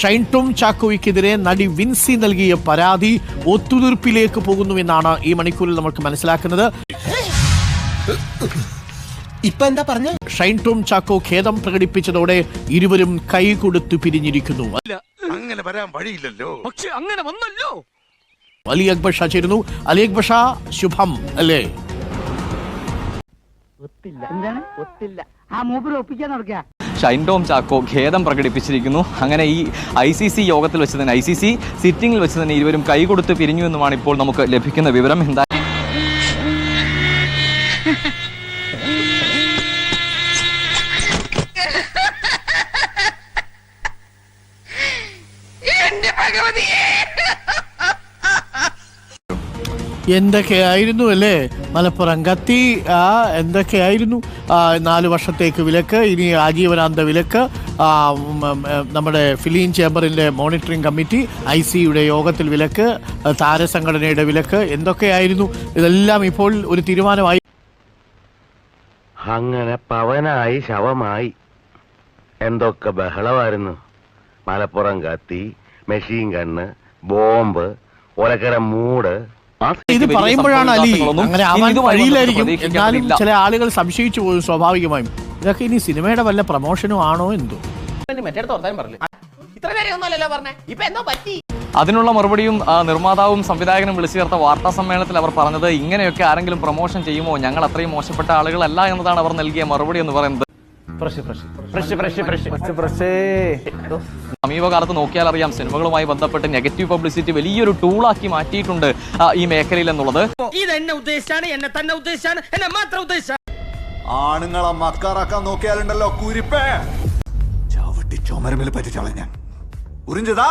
ഷൈൻ ടോം ചാക്കോയ്ക്കെതിരെ നടി വിൻസി നൽകിയ പരാതി ഒത്തുതീർപ്പിലേക്ക് പോകുന്നുവെന്നാണ് ഈ മണിക്കൂറിൽ നമുക്ക് മനസ്സിലാക്കുന്നത്. ഇപ്പൊ എന്താ പറഞ്ഞ? ഷൈൻ ടോം ചാക്കോ ഖേദം പ്രകടിപ്പിച്ചതോടെ ഇരുവരും കൈ കൊടുത്തു പിരിഞ്ഞിരിക്കുന്നു. അങ്ങനെ വരാൻ വഴിയില്ലല്ലോ. പക്ഷെ അങ്ങനെ വന്നല്ലോ. അലി അക്ബർ ഷാ ചേരുന്നു. അലി അക്ബർ ഷാ ശുഭം അല്ലേ? എന്താണ്? ഒത്തില്ല. ആ മൂപ്പർ ഒപ്പിക്കാൻ നടക്കുക ഷൈൻ ടോം ചാക്കോ ഖേദം പ്രകടിപ്പിച്ചിരിക്കുന്നു. അങ്ങനെ ഈ ഐ സി സി യോഗത്തിൽ വെച്ച് തന്നെ ഐ സി സി സിറ്റിംഗിൽ വെച്ച് തന്നെ ഇരുവരും കൈകൊടുത്ത് പിരിഞ്ഞു എന്നുമാണ് ഇപ്പോൾ നമുക്ക് ലഭിക്കുന്ന വിവരം. എന്താ എന്തൊക്കെയായിരുന്നു അല്ലേ? മലപ്പുറം കത്തി ആ എന്തൊക്കെയായിരുന്നു? നാല് വർഷത്തേക്ക് വിലക്ക് ഇനി ആജീവനാന്ത വിലക്ക് നമ്മുടെ ഫിലിം ചേംബറിന്റെ മോണിറ്ററിംഗ് കമ്മിറ്റി ഐ സിയുടെ യോഗത്തിൽ വിലക്ക് താരസംഘടനയുടെ വിലക്ക് എന്തൊക്കെയായിരുന്നു? ഇതെല്ലാം ഇപ്പോൾ ഒരു തീരുമാനമായി. അങ്ങനെ പവനായി ശവമായി. എന്തൊക്കെ ബഹളമായിരുന്നു. മലപ്പുറം കത്തി മെഷീൻ കണ്ണ് ബോംബ് ഒലക്കര മൂട് ഇത് പറയുമ്പോഴാണ് അലി അങ്ങനെ ഇതുമായി വഴിയിലായിരിക്കും എന്നാലും ചില ആളുകൾ സംശയിച്ചു പോകും സ്വാഭാവികമായും. ഇതൊക്കെ ഇനി സിനിമയുടെ വല്ല പ്രമോഷനും ആണോ എന്തോ? അതിനുള്ള മറുപടിയും ആ, നിർമ്മാതാവും സംവിധായകനും വിളിച്ചു ചേർത്ത വാർത്താ സമ്മേളനത്തിൽ അവർ പറഞ്ഞത് ഇങ്ങനെയൊക്കെ ആരെങ്കിലും പ്രൊമോഷൻ ചെയ്യുമോ? ഞങ്ങൾ അത്രയും മോശപ്പെട്ട ആളുകളല്ല എന്നതാണ് അവർ നൽകിയ മറുപടി എന്ന് പറയുന്നത്. സമീപകാലത്ത് നോക്കിയാൽ അറിയാം സിനിമകളുമായി ബന്ധപ്പെട്ട് നെഗറ്റീവ് പബ്ലിസിറ്റി വലിയൊരു ടൂളാക്കി മാറ്റിയിട്ടുണ്ട് ഈ മേഖലയിൽ എന്നുള്ളത്. ഇത് എന്നെ ഉദ്ദേശിച്ചാണ് എന്നെ തന്നെ ഉദ്ദേശിച്ചാണ് എന്നെ മാത്രം ഉദ്ദേശിച്ചാണ് ആണുങ്ങളെ മക്കാറാക്കാൻ നോക്കിയാലുണ്ടല്ലോ കുരിപ്പേ. ചവിട്ടി ചുമരമിൽ പറ്റിച്ചാളെ ഞാൻ. ഉറിഞ്ചതാ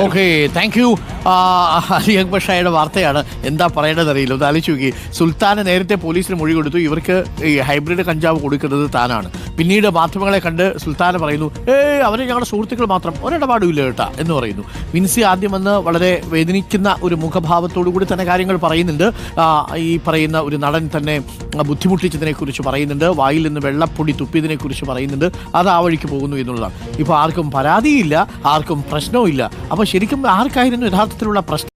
okay thank you Ali Akbar ഷായുടെ വാർത്തയാണ്. എന്താ പറയേണ്ടത് അറിയില്ല ഒന്ന് ആലോചിച്ച് നോക്കി. സുൽത്താന് നേരത്തെ പോലീസിന് മൊഴി കൊടുത്തു. ഇവർക്ക് ഈ ഹൈബ്രിഡ് കഞ്ചാവ് കൊടുക്കുന്നത് താനാണ്. പിന്നീട് മാധ്യമങ്ങളെ കണ്ട് സുൽത്താൻ പറയുന്നു ഏയ് അവരെ ഞങ്ങളുടെ സുഹൃത്തുക്കൾ മാത്രം. ഒരിടപാടുമില്ല കേട്ടാ എന്ന് പറയുന്നു. വിൻസി ആദ്യം വന്ന് വളരെ വേദനിക്കുന്ന ഒരു മുഖഭാവത്തോടു കൂടി തന്നെ കാര്യങ്ങൾ പറയുന്നുണ്ട്. ഈ പറയുന്ന ഒരു നടൻ തന്നെ ബുദ്ധിമുട്ടിച്ചതിനെക്കുറിച്ച് പറയുന്നുണ്ട്. വായിൽ നിന്ന് വെള്ളപ്പൊടി തുപ്പിയതിനെക്കുറിച്ച് പറയുന്നുണ്ട്. അത് ആ വഴിക്ക് പോകുന്നു എന്നുള്ളതാണ്. ഇപ്പോൾ ആർക്കും പരാതിയില്ല. ആർക്കും പ്രശ്നവും ഇല്ല അപ്പോൾ ശരിക്കും ആർക്കായിരുന്നു യഥാർത്ഥത്തിലുള്ള പ്രശ്നം?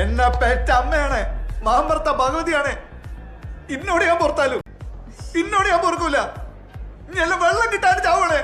എന്നെ പെറ്റ അമ്മയാണ് മാമ്പർത്ത ഭഗവതിയാണ്. ഇന്നോട് ഞാൻ പുറത്താലും ഇന്നോട് ഞാൻ പുറക്കൂല. വെള്ളം കിട്ടാൻ ചാവണേ